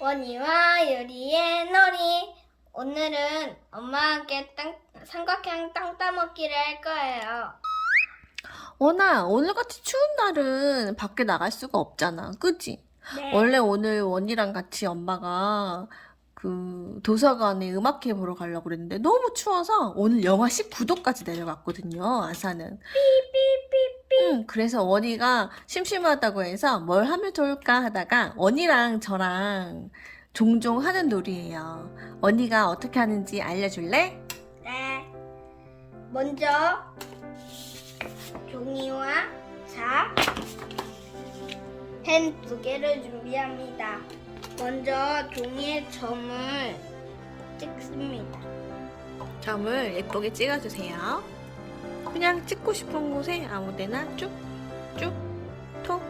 원이와 유리의 놀이. 오늘은 엄마와 함께 땅, 삼각형 땅 따먹기를 할 거예요. 원아, 오늘같이 추운 날은 밖에 나갈 수가 없잖아. 그지? 네. 원래 오늘 원이랑 같이 엄마가 그 도서관에 음악회 보러 가려고 그랬는데 너무 추워서 오늘 영하 19도까지 내려갔거든요. 아사는. 응, 그래서 원이가 심심하다고 해서 뭘 하면 좋을까 하다가 원이랑 저랑 종종 하는 놀이예요. 원이가 어떻게 하는지 알려줄래? 네. 먼저 종이와 자, 펜 두 개를 준비합니다. 먼저 종이에 점을 찍습니다. 점을 예쁘게 찍어주세요. 그냥 찍고 싶은 곳에 아무 데나 쭉, 쭉, 톡,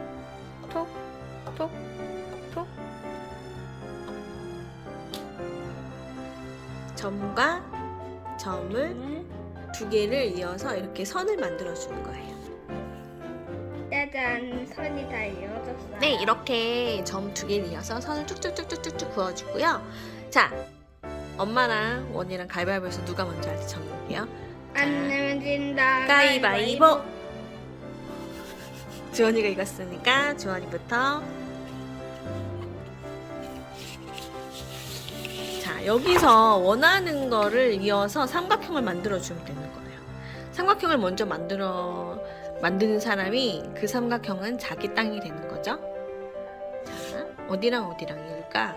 톡, 톡, 톡. 점과 점을 두 개를 이어서 이렇게 선을 만들어 주는 거예요. 짜잔 선이 다 이어졌어요. 네, 이렇게 점 두 개를 이어서 선을 쭉쭉쭉쭉쭉쭉 그어주고요. 자, 엄마랑 원이랑 가위바위보에서 누가 먼저 할지 정해볼게요. 안 내면 진다. 가위바위보. 주원이가 이겼으니까 주원이부터. 자, 여기서 원하는 거를 이어서 삼각형을 만들어 주면 되는 거예요. 삼각형을 먼저 만들어 만드는 사람이 그 삼각형은 자기 땅이 되는 거죠. 자, 어디랑 어디랑 이을까?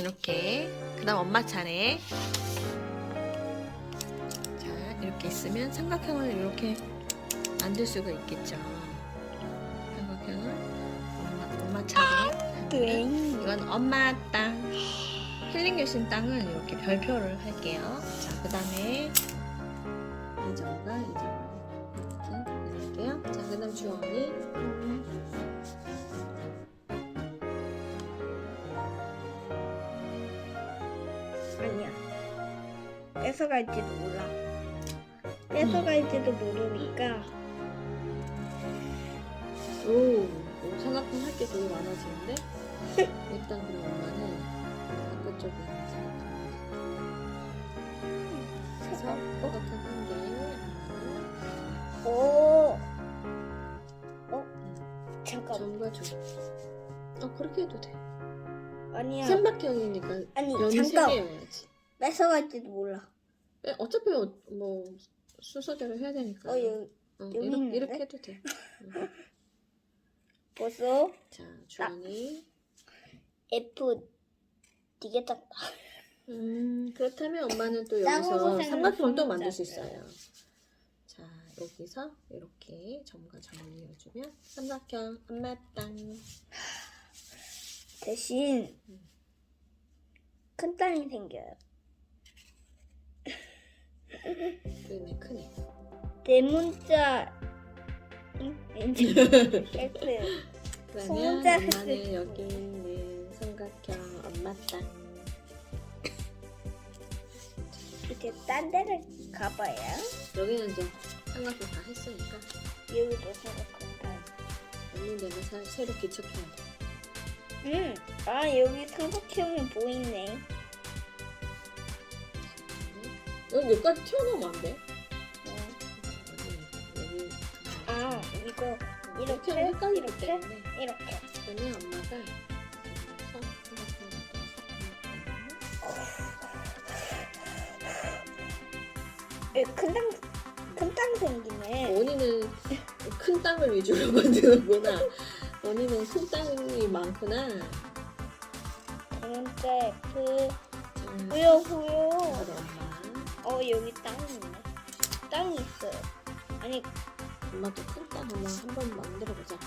이렇게. 그 다음 엄마 차례. 자, 이렇게 있으면 삼각형을 이렇게 만들 수가 있겠죠. 삼각형을 엄마, 엄마 차례. 네. 이건 엄마 땅. 힐링 교신 땅은 이렇게 별표를 할게요. 자, 그 다음에 이 점과 이 점을 이렇게 해볼게요. 자, 그 다음 주원이. 뺏어갈지도 몰라. 뺏어갈지도 모르니까 오, 오 삼각형 할게 되게 많아지는데? 일단 그럼 엄마는 바깥 쪽에 있는 삼각형 그래서 똑같은 한 개. 오. 어? 잠깐. 점과 점. 어 그렇게 해도 돼. 아니야. 삼각형이니까 아니 면이 세 잠깐. 개여야지. 뺏어갈지도 몰라. 에, 어차피 어, 뭐 순서대로 해야 되니까. 어 여기 어, 여기 이렇게, 있는데? 이렇게 해도 돼. 응. 벌써 자 주원이. F 되게 작다. 음 그렇다면 엄마는 또 여기서 했습니다. 만들 수 있어요. 자 여기서 이렇게 점과 점을 이어주면 삼각형 엄마 땅. 대신 음. 큰 땅이 생겨요. 그네 크네. 왠지 F 그러면 엄마는 했을 여기 있는 삼각형 엄마 땅. 이렇게 딴 데를 가봐요. 여기는 이제 삼각형 다 했으니까 여기도 생각한다. 없는 데는 사- 새로 개척해야 돼. 응. 아 여기 삼각형이 보이네. 여기 여기까지 튀어나오면 안 돼? 여기, 아 이거 이렇게, 헷갈리기 이렇게? 때문에 이렇게. 그러면 엄마가 여기서 큰땅 큰땅 생기네. 원이는 큰 땅을 위주로 만드는구나. 원이는 큰 땅이 많구나. 대문자 F 자, 후요 후요. 바로 엄마. 어 여기 땅이 있네. 땅이 있어요. 아니 엄마도 큰땅 한번 한번 만들어 보자.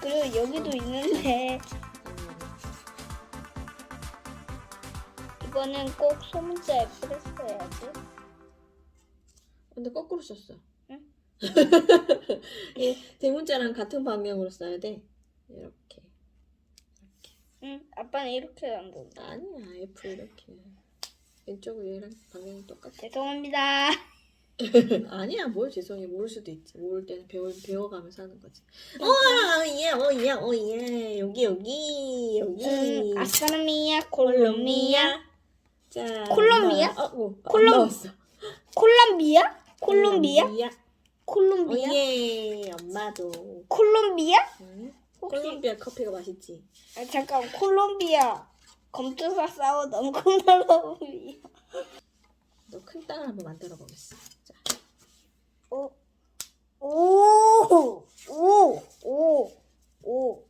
그리고 여기도 있는데 이거는 꼭 소문자 F를 써야지. 근데 거꾸로 썼어. 응? 이 대문자랑 같은 방향으로 써야 돼. 이렇게. 응, 아빠는 이렇게 만든다. 아니야, F 이렇게. 왼쪽 위랑 방향이 똑같아. 죄송합니다. 아니야, 뭘 죄송해. 모를 수도 있지. 모를 때는 배워, 배워가면서 하는 거지. 어, 예, 어, 예, 어, 예. 여기, 여기, 여기. 음, 아스트로미아 콜롬비아 자. 콜롬비아? 나- 어, 어, 안 콜롬-. 콜롬비아 콜롬비아 콜롬비아. 콜롬비아 어, 예, 엄마도. 콜롬비아 응? 콜롬비아 커피가 맛있지. 아, 잠깐 콜롬비아 검투사 싸우던 콜롬비아 너큰 땅을 한번 만들어 보겠어. 자. 오, 오, 오, 오, 오,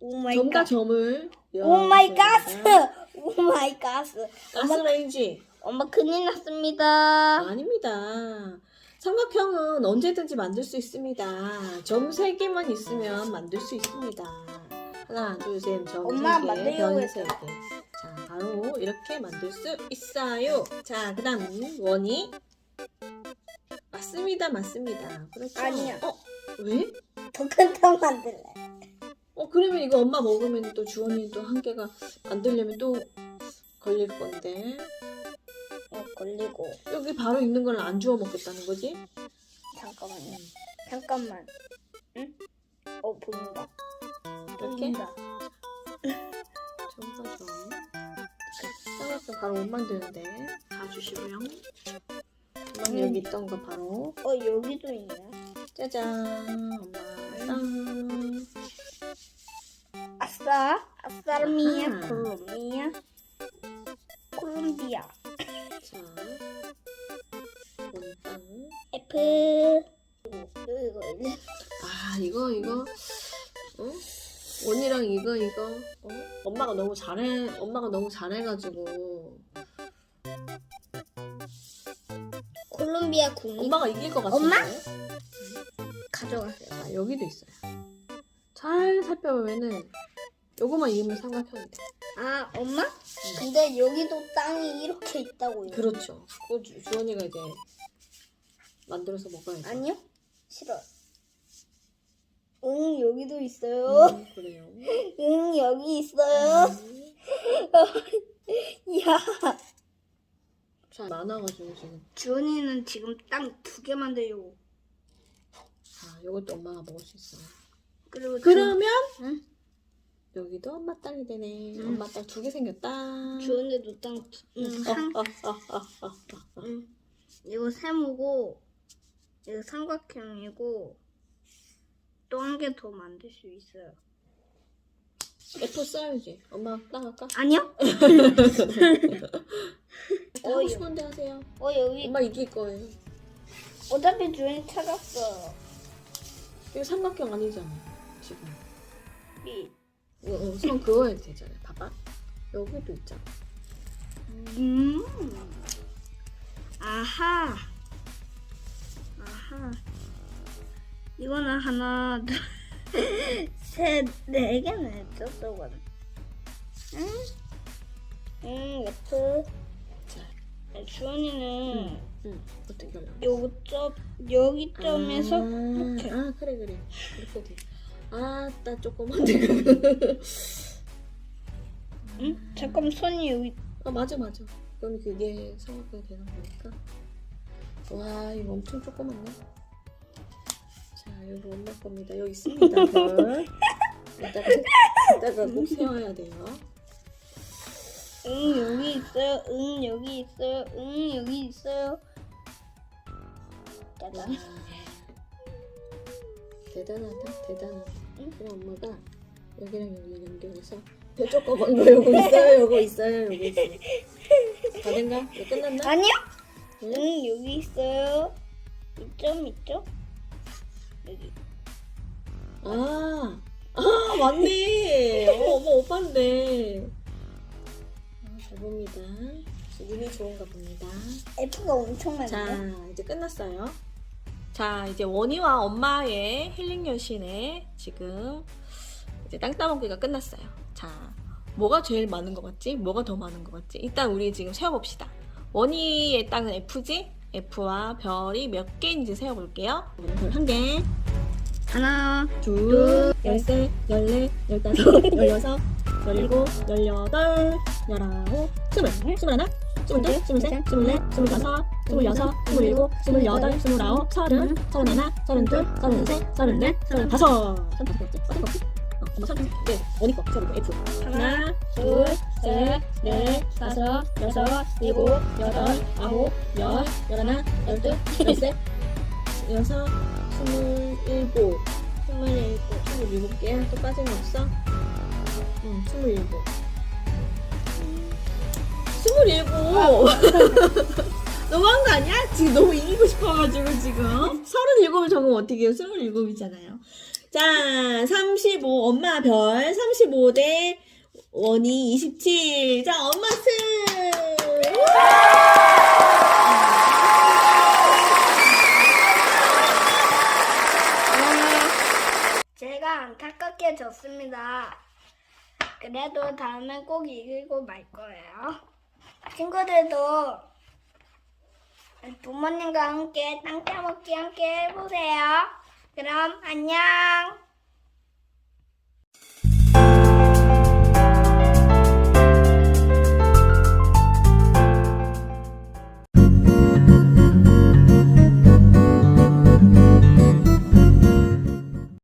오 마이 점과 갓, 점을. 오 마이 갓, 여기다가 오 마이 갓. 가스레인지. 엄마 큰일 났습니다. 아닙니다. 삼각형은 언제든지 만들 수 있습니다. 점세 개만 있으면 만들 수 있습니다. 하나, 둘, 셋, 점 엄마 세 개, 만들려고 변세 개. 자, 바로 이렇게 만들 수 있어요. 자, 그다음 원이 맞습니다, 맞습니다. 그렇죠? 아니야. 어, 왜? 더 큰 탕 만들래. 어, 그러면 이거 엄마 먹으면 또 주원이 또 한 개가 만들려면 또 걸릴 건데. 어, 걸리고. 여기 바로 있는 걸 안 주워 먹겠다는 거지? 잠깐만요. 잠깐만. 응? 어, 보인다. 보인다. 점과 점. 삼각형 바로 못 만드는데 다 주시고요. 엄마 여기 있던 거 바로 어, 여기도 있네. 짜잔 엄마 짠. 아싸. 아싸르미아 아하. 콜롬비아. 콜롬비아. 자 원빵. F. 이거, 이거, 이거. 아 이거 이거 어? 원이랑 이거 이거 어? 엄마가 너무 잘해 엄마가 너무 잘해가지고 콜롬비아 국립. 엄마가 이길 것 같은데. 엄마? 가져가세요. 자 여기도 있어요. 잘 살펴보면은 요거만 이으면 삼각형이 돼. 아, 엄마? 근데 여기도 땅이 이렇게 있다고요. 그렇죠. 그거 주, 주원이가 이제 만들어서 먹어야죠. 아니요? 싫어. 응, 여기도 있어요. 음, 그래요. 응, 여기 있어요. 음. 야. 자 많아가지고 지금 주원이는 지금 땅 두 개 만들려고. 자 요것도 엄마가 먹을 수 있어. 그리고 그러면 응? 여기도 엄마 땅이 되네. 응. 엄마 땅두개 생겼다. 주, 주원이도 땅, 두- 응, 한, 어, 어, 어, 어, 어. 응. 이거 세모고, 이거 삼각형이고, 또 한 개 더 만들 수 있어요. F 써야지. 엄마 땅 할까? 아니요? 하고. 싶은데 하세요. 어, 여기, 엄마 이길 거예요. 어차피 주원이 찾았어요. 이거 삼각형 아니잖아. 지금. 이, 어, 어, 선 그어야 되잖아요. 봐봐. 여기도 있잖아. 음. 아하. 아하. 이거는 하나, 둘, 셋, 네 개네. 저쪽은. 응? 응, F. 자, 주원이는 응. 어떻게 하려고? 점, 여기 점에서 아, 이렇게. 아 그래 그래 이렇게 돼. 아 따 조그만데. 응? 잠깐 손이 여기. 아 맞아 맞아. 그럼 그게 삼각형이 되는 거니까. 와 이거 엄청 조그맣네. 자 여기 엄마 겁니다. 여기 있습니다. 별. 이따가 이따가 꼭 세워야 돼요. 응, 여기 있어요. 응, 여기 있어요. 응, 여기 있어요. 와, 대단하다 대단하다. 응? 그럼 엄마가 여기랑 여기 연결해서 배 조그만 거 요거 있어요 요거 있어요 요거 있어요. 다 된가? 이거 끝났나? 아니요? 응? 응, 여기 있어요. 이점 있죠? 아, 아 맞네. 어, 엄마 오빠인데. 아, 잘 봅니다. 눈이 좋은가 봅니다. F가 엄청 많네. 자, 이제 끝났어요. 자, 이제 원희와 엄마의 힐링 여신의 지금 이제 땅 따먹기가 끝났어요. 자, 뭐가 제일 많은 것 같지? 뭐가 더 많은 것 같지? 일단 우리 지금 세어봅시다. 원희의 땅은 F지? F와 별이 몇 개인지 세어볼게요. 한 개, 하나, 둘, 열세, 열네, 열다섯, 열여섯, 열일곱, 열여덟, 열아홉, 스물, 스물하나, 스물둘, 스물셋, 스물넷, 스물다섯, 스물여섯, 스물일곱, 스물여덟, 스물아홉, 서른, 서른하나, 서른둘, 서른셋, 서른넷, 서른다섯. 3, 네, 언니 거, F. 하나, 둘, 셋, 넷, 다섯, 여섯, 일곱, 여덟, 아홉, 열, 열하나, 열둘, 열셋, 여섯, 스물일곱, 스물일곱, 스물일곱 개. 또 빠진 거 없어? 응, 스물일곱. 스물일곱! 너무한 거 아니야? 지금 너무 이기고 싶어가지고 지금. 서른일곱을 적으면 어떻게 해요? 스물일곱이잖아요. 자, 35 엄마 별 35 대 원이 27. 자, 엄마 승. 제가 안타깝게 졌습니다. 그래도 다음엔 꼭 이기고 말 거예요. 친구들도 부모님과 함께 땅 따먹기 함께 해보세요. 그럼 안녕.